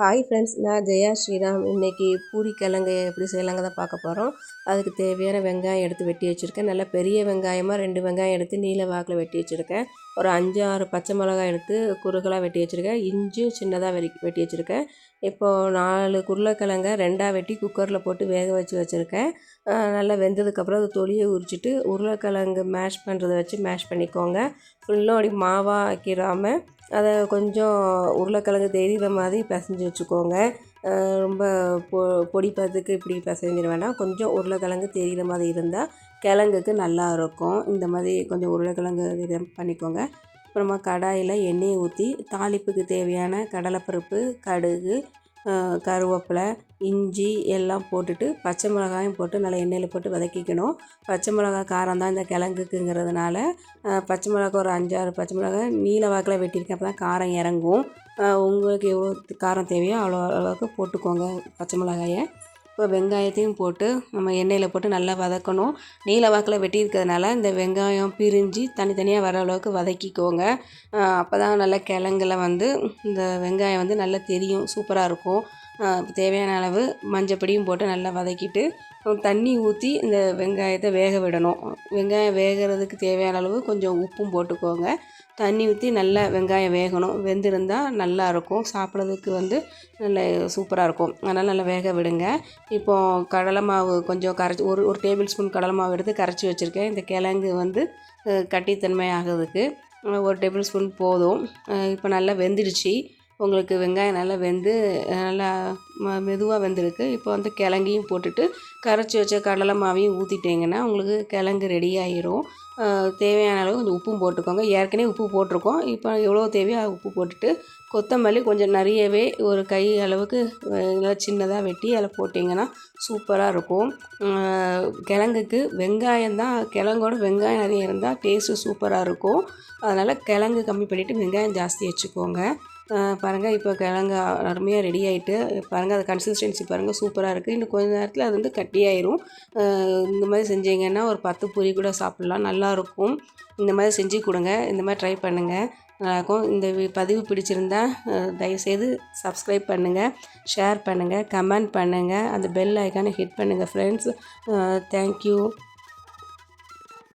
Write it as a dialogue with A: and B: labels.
A: Hi friends நான் ஜெயா ஸ்ரீராம். இன்றைக்கி பூரி கிழங்கு எப்படி செய்யலாங்க தான் பார்க்க போகிறோம் அதுக்கு தேவையான வெங்காயம் எடுத்து வெட்டி வச்சுருக்கேன். நல்லா பெரிய வெங்காயமாக ரெண்டு வெங்காயம் எடுத்து நீல வாக்கில் வெட்டி வச்சுருக்கேன். ஒரு அஞ்சு ஆறு பச்சை மிளகாய் எடுத்து குறுகலாக வெட்டி வச்சுருக்கேன். இஞ்சும் சின்னதாக வெட்டி வெட்டி வச்சுருக்கேன். இப்போது நாலு உருளைக்கிழங்க ரெண்டாக வெட்டி குக்கரில் போட்டு வேக வச்சு வச்சுருக்கேன். நல்லா வெந்ததுக்கப்புறம் அது தொலியை உரிச்சிட்டு உருளைக்கிழங்கு மேஷ் பண்ணுறதை வச்சு மேஷ் பண்ணிக்கோங்க. ஃபுல்லும் அப்படி மாவாக ஆக்கிடாமல் அதை கொஞ்சம் உருளைக்கிழங்கு தெரிகிற மாதிரி பிசைஞ்சி வச்சுக்கோங்க. ரொம்ப பொ பொடி பதத்துக்கு இப்படி பிசைஞ்சிட வேண்டாம். கொஞ்சம் உருளைக்கிழங்கு தெரிகிற மாதிரி இருந்தால் கிழங்குக்கு நல்லா இருக்கும். இந்த மாதிரி கொஞ்சம் உருளைக்கிழங்கு இது பண்ணிக்கோங்க. அப்புறமா கடாயில் எண்ணெயை ஊற்றி தாளிப்புக்கு தேவையான கடலைப்பருப்பு கடுகு கருவேப்பிலை இஞ்சி எல்லாம் போட்டுட்டு பச்சை மிளகாயும் போட்டு நல்லா எண்ணெயில் போட்டு வதக்கிக்கணும். பச்சை மிளகா காரம் தான் இந்த கிழங்குக்குங்கிறதுனால பச்சை மிளகா ஒரு அஞ்சாறு பச்சை மிளகாய் நீல வாக்கில் வெட்டியிருக்கேன் அப்போ தான் காரம் இறங்கும். உங்களுக்கு எவ்வளோ காரம் தேவையோ அவ்வளோ அளவுக்கு போட்டுக்கோங்க பச்சை மிளகாயை. இப்போ வெங்காயத்தையும் போட்டு நம்ம எண்ணெயில் போட்டு நல்லா வதக்கணும். நீல வாக்கில் வெட்டி இருக்கிறதுனால இந்த வெங்காயம் பிரிஞ்சு தனித்தனியாக வர அளவுக்கு வதக்கிக்கோங்க. அப்போ தான் நல்லா கிழங்குல வந்து இந்த வெங்காயம் வந்து நல்லா தெரியும் சூப்பராக இருக்கும். தேவையான அளவு மஞ்சப்பொடியும் போட்டு நல்லா வதக்கிட்டு தண்ணி ஊற்றி இந்த வெங்காயத்தை வேக விடணும். வெங்காயம் வேகிறதுக்கு தேவையான அளவு கொஞ்சம் உப்பும் போட்டுக்கோங்க. தண்ணி ஊற்றி நல்லா வெங்காயம் வேகணும். வெந்திருந்தால் நல்லாயிருக்கும் சாப்பிட்றதுக்கு வந்து நல்ல சூப்பராக இருக்கும். அதனால் நல்லா வேக விடுங்க. இப்போது கடலை மாவு கொஞ்சம் கரைச்சி ஒரு ஒரு டேபிள் ஸ்பூன் கடலை மாவு எடுத்து கரைச்சி வச்சுருக்கேன். இந்த கிழங்கு வந்து கட்டித்தன்மை ஆகிறதுக்கு ஒரு டேபிள் ஸ்பூன் போதும். இப்போ நல்லா வெந்துடுச்சு. உங்களுக்கு வெங்காயம் நல்லா வெந்து நல்லா ம மெதுவாக வெந்திருக்கு. இப்போ வந்து கிழங்கையும் போட்டுட்டு கரைச்சி வச்ச கடலை மாவையும் ஊற்றிட்டிங்கன்னா உங்களுக்கு கிழங்கு ரெடி ஆகிரும் தேவையான அளவு கொஞ்சம் உப்பும் போட்டுக்கோங்க. ஏற்கனவே உப்பு போட்டிருக்கோம். இப்போ எவ்வளோ தேவையோ உப்பு போட்டுட்டு கொத்தமல்லி கொஞ்சம் நிறையவே ஒரு கை அளவுக்கு நல்லா சின்னதாக வெட்டி அதில் போட்டிங்கன்னா சூப்பராக இருக்கும். கிழங்குக்கு வெங்காயம் தான் கிழங்கோட வெங்காயம் நிறைய இருந்தால் டேஸ்ட்டு சூப்பராக இருக்கும். அதனால் கிழங்கு கம்மி பண்ணிவிட்டு வெங்காயம் ஜாஸ்தி வச்சுக்கோங்க. பாருங்கள் இப்போ கிழங்கு அருமையாக ரெடி ஆகிட்டு பாருங்கள் அது கன்சிஸ்டன்சி பாருங்கள் சூப்பராக இருக்குது இன்னும் கொஞ்சம் நேரத்தில் அது வந்து கட்டியாயிரும் இந்த மாதிரி செஞ்சீங்கன்னா ஒரு பத்து பூரி கூட சாப்பிட்லாம் நல்லாயிருக்கும் இந்த மாதிரி செஞ்சு கொடுங்க இந்த மாதிரி ட்ரை பண்ணுங்கள் நல்லாயிருக்கும். இந்த பதிவு பிடிச்சிருந்தா தயவுசெய்து சப்ஸ்கிரைப் பண்ணுங்கள் ஷேர் பண்ணுங்கள் கமெண்ட் பண்ணுங்கள் அந்த பெல் ஐக்கானை ஹிட் பண்ணுங்கள் ஃப்ரெண்ட்ஸ் தேங்க்யூ